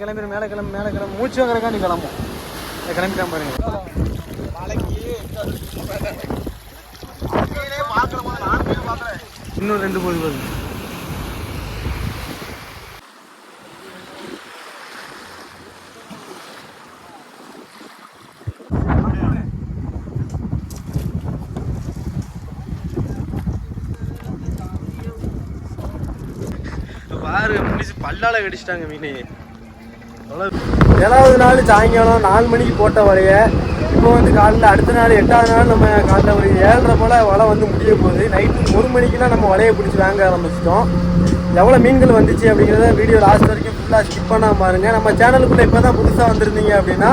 கிளம்பி கிளம்பிடும் மேலே கிளம்பி மேலே கிளம்பி. மூச்சு வாங்குறக்காண்டி கிளம்பும் கிளம்பிட்டான் பாருங்க இன்னும் ரெண்டு போது பாருங்க பாரு முடிச்சு பல்லால கடிச்சிட்டாங்க மீனே. ஏழாவது நாள் சாயங்காலம் நாலு மணிக்கு போட்ட வரைய இப்போ வந்து காலையில் அடுத்த நாள் எட்டாவது நாள் நம்ம காலைல ஒரு ஏழரை போல் வலை வந்து முடிய போகுது. நைட்டு ஒரு மணிக்கெலாம் நம்ம வலையை பிடிச்சி வாங்க ஆரம்பிச்சிட்டோம். எவ்வளோ மீன்கள் வந்துச்சு அப்படிங்கிறத வீடியோ லாஸ்ட் வரைக்கும் ஃபுல்லாக ஸ்கிப் பண்ணாம பாருங்கள் நம்ம சேனலுக்குள்ளே இப்போ தான் புதுசாக வந்திருந்தீங்க அப்படின்னா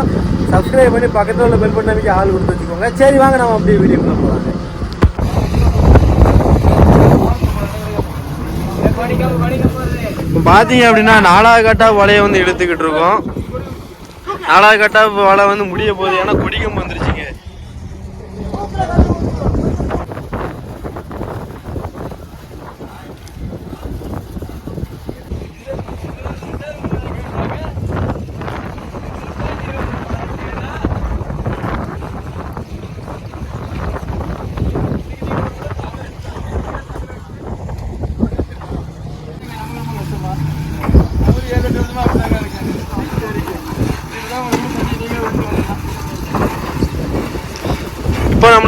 சப்ஸ்கிரைப் பண்ணி பக்கத்தில் உள்ள பெல் பட்டனுக்கு ஆள் கொடுத்து வச்சுக்கோங்க. சரி வாங்க நம்ம அப்படியே வீடியோக்குள்ள போகலாங்க பார்த்தீங்க அப்படின்னா நாலாவது கட்டா வலையை வந்து இழுத்துக்கிட்டு இருக்கோம். நாலாவது கட்டா வலை வந்து முடிய போகுது. ஏன்னா கொடிக்கம் வந்துருச்சுங்க. இப்போ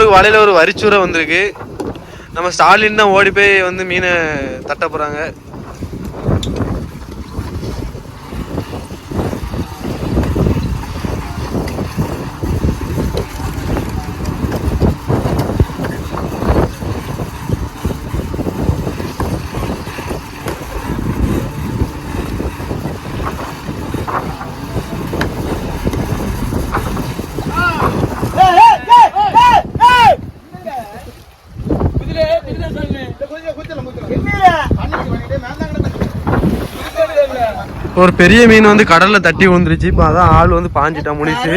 ஒரு வலையில ஒரு வரிச்சூரை வந்திருக்கு. நம்ம ஸ்டாலின் தான் ஓடி போய் வந்து மீனை தட்ட போறாங்க. ஒரு பெரிய மீன் வந்து கடல்ல தட்டி விழுந்துருச்சு இப்போ அதான் ஆள் வந்து பாஞ்சிட்டான் முடிச்சு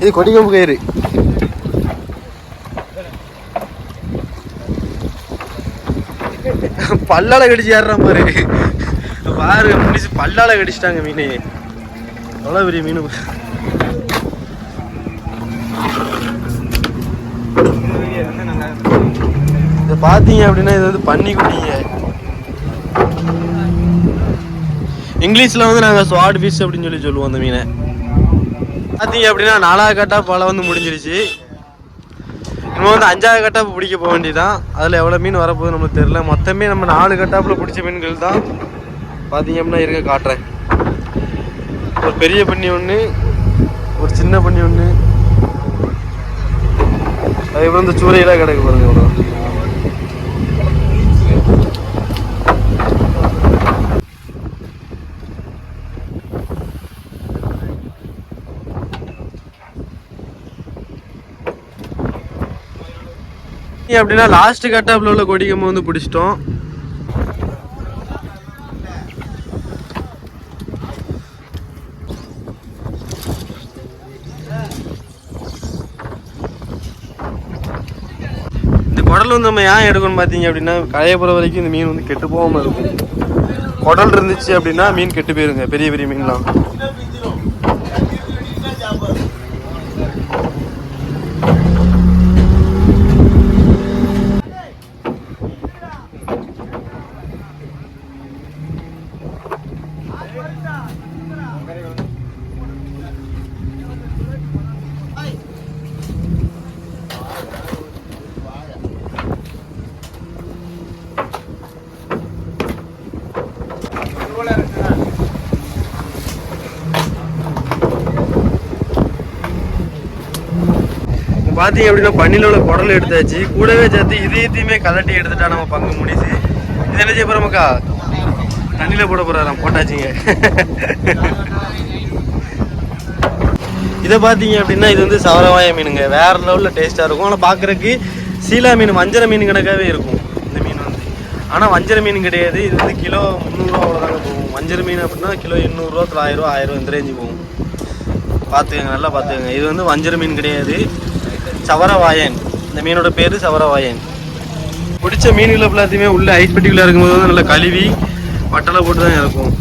இது கொடிக்கம்பு கயிறு. பல்லால கடிச்சு ஏறுறான் பாரு பாரு முடிச்சு பல்லால கடிச்சிட்டாங்க மீன். எவ்வளோ பெரிய மீன்? இதை பார்த்தீங்க அப்படின்னா இது வந்து பண்ணி குடிங்க. இங்கிலீஷில் வந்து நாங்கள் ஸ்வாட் ஃபிஷ் அப்படின்னு சொல்லி சொல்லுவோம் அந்த மீனை. பார்த்தீங்க அப்படின்னா நாலாவது கட்டா பழம் வந்து முடிஞ்சிருச்சு. நம்ம வந்து அஞ்சாவது கட்டாப்பு பிடிக்க போக வேண்டியதான் அதில் எவ்வளோ மீன் வரப்போகுது நம்மளுக்கு தெரில மொத்தமே நம்ம நாலு கட்டாப்பில் பிடிச்ச மீன்கள் தான் பார்த்தீங்க அப்படின்னா இருக்க காட்டுறேன். ஒரு பெரிய பண்ணி ஒன்று ஒரு சின்ன பண்ணி ஒன்று அதுக்கப்புறம் இந்த சூறையெல்லாம் கிடக்கு பாருங்க இவ்வளோ அப்படின்னா லாஸ்ட் கட்டாப்ல உள்ள கொடிக்கம்பு வந்து பிடிச்சிட்டோம். இந்த குடல் வந்து நம்ம ஏன் எடுக்கணும் பார்த்தீங்க அப்படின்னா களையப்புற வரைக்கும் இந்த மீன் வந்து கெட்டு போகாம இருக்கும். குடல் இருந்துச்சு அப்படின்னா மீன் கெட்டு போயிருங்க. பெரிய பெரிய மீன்லாம். பார்த்தீங்க அப்படின்னா பண்ணியில் உள்ள குடல் எடுத்தாச்சு. கூடவே சேர்த்து இதயத்தையுமே கலட்டி எடுத்துட்டா நம்ம பங்கு முடிச்சு இது என்ன செய்ய போகிறோமக்கா தண்ணியில் போட போறாராம் போட்டாச்சுங்க. இதை பார்த்தீங்க அப்படின்னா இது வந்து சவரவாய மீனுங்க. வேற லெவலில் டேஸ்ட்டாக இருக்கும். ஆனால் பார்க்குறக்கு சீலா மீன் வஞ்சர மீன் கணக்காகவே இருக்கும் இந்த மீன் வந்து. ஆனால் வஞ்சர மீன் கிடையாது. இது வந்து கிலோ முந்நூறுரூவா அவ்வளோதாங்க போகும். வஞ்சர மீன் அப்படின்னா கிலோ எண்ணூறுரூவா தொள்ளாயிரரூவா ஆயிரம் இந்த ரேஞ்சு போகும். பார்த்துக்கங்க நல்லா பார்த்துக்கங்க இது வந்து வஞ்சர மீன் கிடையாது. சவரவாயன். இந்த மீனோட பேர் சவரவாயன். பிடிச்ச மீன்களை எல்லாத்தையுமே உள்ள ஐஸ் பெட்டிக்குள்ளே இருக்கும்போது வந்து நல்லா கழுவி வட்டலை போட்டு தான் இருக்கும்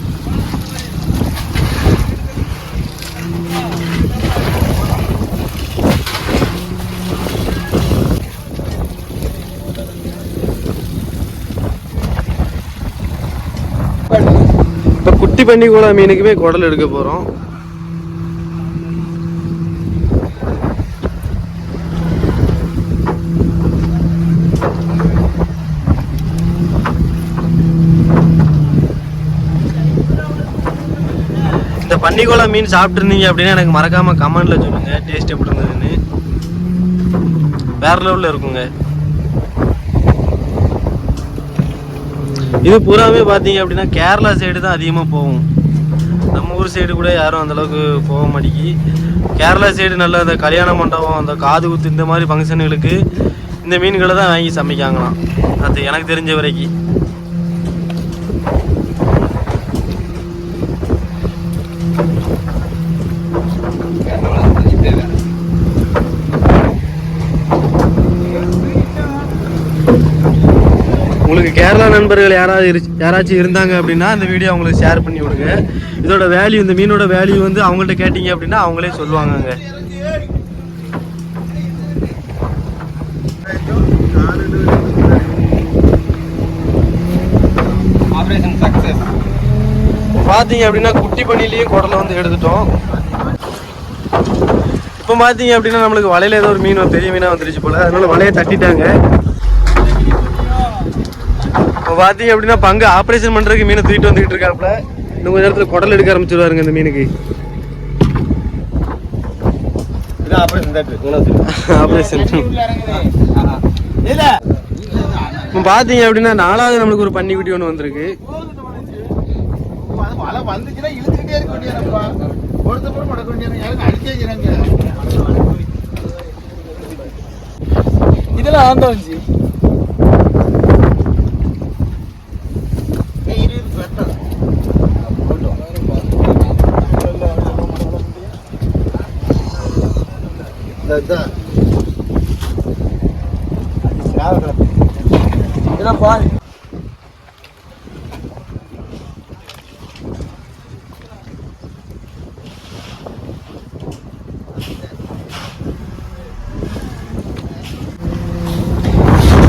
இப்போ குட்டி பன்னிக்கூட மீனுக்குமே குடல் எடுக்க போகிறோம் பன்னிக்கோலா மீன் சாப்பிட்ருந்தீங்க அப்படின்னா எனக்கு மறக்காமல் கமெண்டில் சொல்லுங்க. டேஸ்ட் எப்படி இருந்ததுன்னு. வேற லெவலில் இருக்குங்க. இது பூராமே பார்த்தீங்க அப்படின்னா கேரளா சைடு தான் அதிகமாக போகும். நம்ம ஊர் சைடு கூட யாரும் அந்தளவுக்கு போக மாட்டேங்கி. கேரளா சைடு நல்ல அந்த கல்யாண மண்டபம் அந்த காது குத்து இந்த மாதிரி ஃபங்க்ஷனுகளுக்கு இந்த மீன்களை தான் வாங்கி சமைக்காங்களாம். அது எனக்கு தெரிஞ்ச வரைக்கும். உங்களுக்கு கேரளா நண்பர்கள் யாராவது யாராச்சும் இருந்தாங்க அப்படின்னா அந்த வீடியோ அவங்களுக்கு ஷேர் பண்ணி விடுங்க. இதோட வேல்யூ இந்த மீனோட வேல்யூ வந்து அவங்கள்ட்ட கேட்டிங்க அப்படின்னா அவங்களே சொல்லுவாங்கங்க. ஆபரேஷன் சக்சஸ் பார்த்தீங்க அப்படின்னா குட்டி பண்ணிலையும் குடலை வந்து எடுத்துட்டோம். இப்போ பார்த்தீங்க அப்படின்னா நம்மளுக்கு வலையில ஏதோ ஒரு மீன் பெரிய மீனாக வந்துருச்சு போல. அதனால வலையை தட்டிட்டாங்க. பார்த்தீங்க அப்படின்னா பங்கு ஆப்ரேஷன் பண்ணுறதுக்கு மீனை தூக்கிட்டு வந்துக்கிட்டு இருக்காப்புல. இன்னும் கொஞ்ச நேரத்தில் குடல் எடுக்க ஆரம்பிச்சிருவாருங்க இந்த மீனுக்கு. இது ஆபரேஷன் தட்டு ஆப்ரேஷன் இல்ல இப்போ பார்த்தீங்க அப்படின்னா நாலாவது நம்மளுக்கு ஒரு பன்னிக்குட்டி ஒன்று வந்திருக்கு. மழை வந்துச்சுன்னா இழுத்துக்கிட்டே இருக்க வேண்டியதுப்பா ஒருத்த கூட மடக்க வேண்டியது யாரும் அடிச்சே இருக்கிறாங்க இதெல்லாம் ஆந்தா வந்துச்சு இதெல்லாம்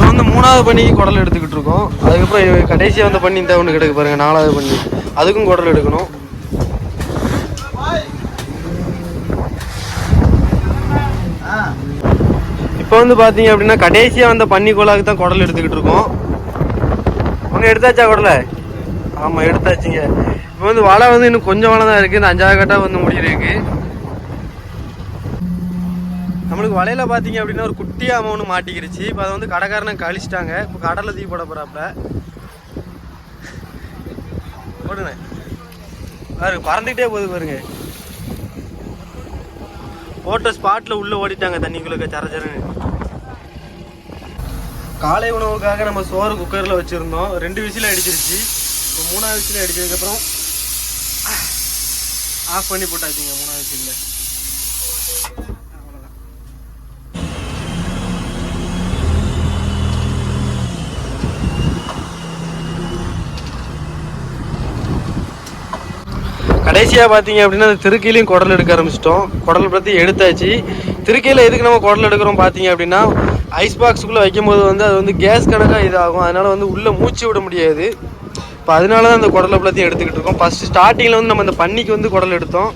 வந்து மூணாவது பண்ணிக்கு குடல் எடுத்துக்கிட்டு இருக்கோம். அதுக்கப்புறம் கடைசியாக வந்த பண்ணி இந்த ஒன்று கிடக்கு பாருங்க நாலாவது பண்ணி அதுக்கும் குடல் எடுக்கணும். இப்போ வந்து பார்த்தீங்க அப்படின்னா கடைசியாக வந்த பன்னி கோலாக்கு தான் குடல் எடுத்துக்கிட்டு இருக்கோம். ஒன்று எடுத்தாச்சா குடலை? ஆமாம் எடுத்தாச்சுங்க. இப்போ வந்து வலை வந்து இன்னும் கொஞ்சம் வலை தான் இருக்குது இந்த அஞ்சாவது கட்டாக வந்து முடியிருக்கு நம்மளுக்கு வலையில் பார்த்தீங்க அப்படின்னா ஒரு குட்டியாக ஒன்று மாட்டிக்கிருச்சு. இப்போ அதை வந்து கடைக்காரனை கழிச்சிட்டாங்க. இப்போ கடலில் தீ போட போகிறாப்புல போடுங்க. பாருங்க பறந்துக்கிட்டே போகுது பாருங்க. போட்ட ஸ்பாட்டில் உள்ளே ஓடிட்டாங்க தண்ணிக்குள்ளே சர சரன்னு. காலை உணவுக்காக நம்ம சோறு குக்கரில் வச்சுருந்தோம். ரெண்டு விசில் அடிச்சிருச்சு. இப்போ மூணாவது விசில் அடிச்சதுக்கப்புறம் ஆஃப் பண்ணி போட்டாச்சுங்க மூணாவது விசிலில். கடைசியாக பார்த்தீங்க அப்படின்னா அந்த திருக்கையிலையும் குடல் எடுக்க ஆரம்பிச்சிட்டோம். குடல் பற்றி எடுத்தாச்சு. திருக்கையில் எதுக்கு நம்ம குடல் எடுக்கிறோம் பார்த்தீங்க அப்படின்னா ஐஸ் பாக்ஸுக்குள்ளே வைக்கும்போது வந்து அது வந்து கேஸ் கணக்காக இதாகும். அதனால் வந்து உள்ளே மூச்சு விட முடியாது. இப்போ அதனால தான் அந்த குடலை பற்றியும் எடுத்துக்கிட்டு இருக்கோம். ஃபஸ்ட்டு ஸ்டார்டிங்கில் வந்து நம்ம அந்த பன்னிக்கு வந்து குடல் எடுத்தோம்.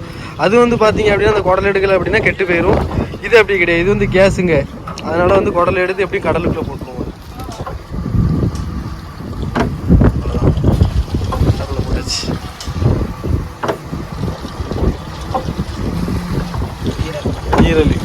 அது வந்து பார்த்தீங்க அப்படின்னா அந்த குடல் எடுக்கலை அப்படின்னா கெட்டு போயிடும் இது அப்படி கிடையாது. இது வந்து கேஸுங்க அதனால் வந்து குடல் எடுத்து எப்படி கடலுக்குள்ளே போட்டுருவோம். ನೀರಲ್ಲಿ.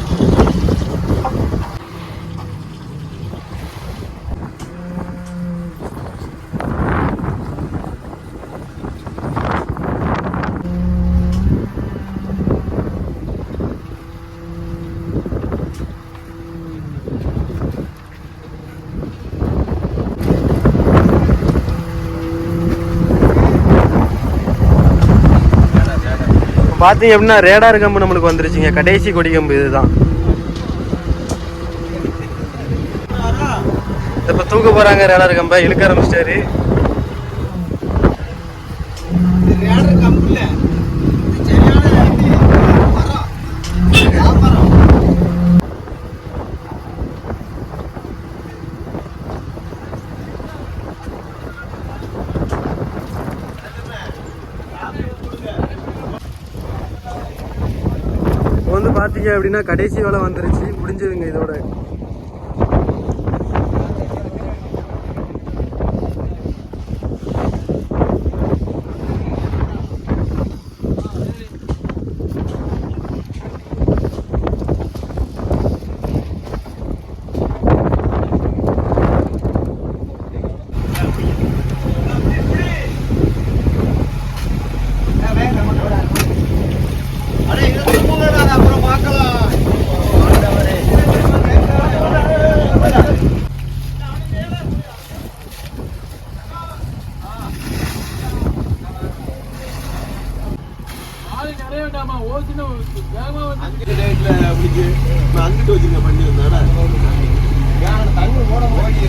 பார்த்தீங்க அப்படின்னா ரேடார் கம்பு நம்மளுக்கு வந்துருச்சுங்க. கடைசி கொடி கம்பு இதுதான். இப்போ தூக்க போகிறாங்க ரேடார் கம்பை இழுக்க ஆரம்பிச்சிட்டாரு ரேடர் கம்புல சரியான இது மரம் வியாபாரம் இப்போ வந்து பார்த்தீங்க அப்படின்னா கடைசி வேலை வந்துருச்சு. முடிஞ்சதுங்க இதோட அட இது தூங்கடா அப்புறம் பார்க்கலாம் அங்கிட்டு வச்சுங்க பண்ணி வந்தாடா தண்ணி ஓட ஓடி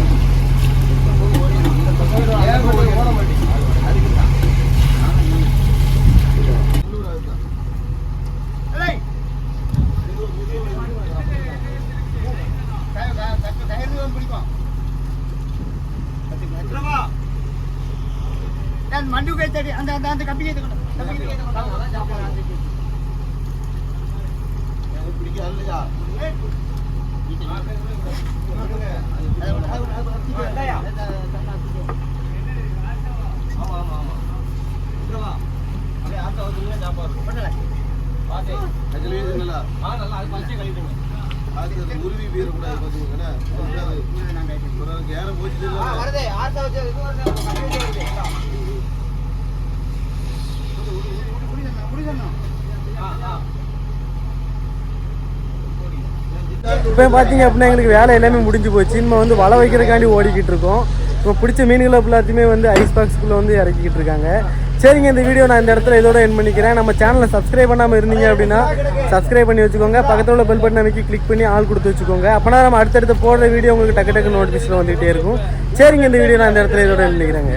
ஓட மாட்டேங்குது மண்டு கைத்தடி அந்த அந்த அந்த கம்பி கைத்து பிடிக்காது இல்லையா அதுலயே இதுங்களா பார்த்தீங்கன்னா போச்சு ஆசை வச்சு இப்போ பார்த்தீங்க அப்படின்னா எங்களுக்கு வேலை எல்லாமே முடிஞ்சு போச்சு. நம்ம வந்து வலை வைக்கிறதுக்காண்டி ஓடிக்கிட்டு இருக்கோம். இப்போ பிடிச்ச மீன்களை எல்லாத்தையுமே வந்து ஐஸ் பாக்ஸ்க்குள்ளே வந்து இறக்கிக்கிட்டு இருக்காங்க. சரிங்க இந்த வீடியோ நான் இந்த இடத்துல இதோட என் பண்ணிக்கிறேன். நம்ம சேனலை சப்ஸ்கிரைப் பண்ணாமல் இருந்தீங்க அப்படின்னா சப்ஸ்கிரைப் பண்ணி வச்சுக்கோங்க. பக்கத்தில் உள்ள பெல் பட்டன் அமைக்கி கிளிக் பண்ணி ஆள் கொடுத்து வச்சுக்கோங்க. அப்போனா நம்ம அடுத்தடுத்து போடுற வீடியோ உங்களுக்கு டக்கு டக்கு நோட்டிஃபிகேஷன் வந்துகிட்டே இருக்கும். சரிங்க இந்த வீடியோ நான் இந்த இடத்துல இதோட என் பண்ணிக்கிறேங்க.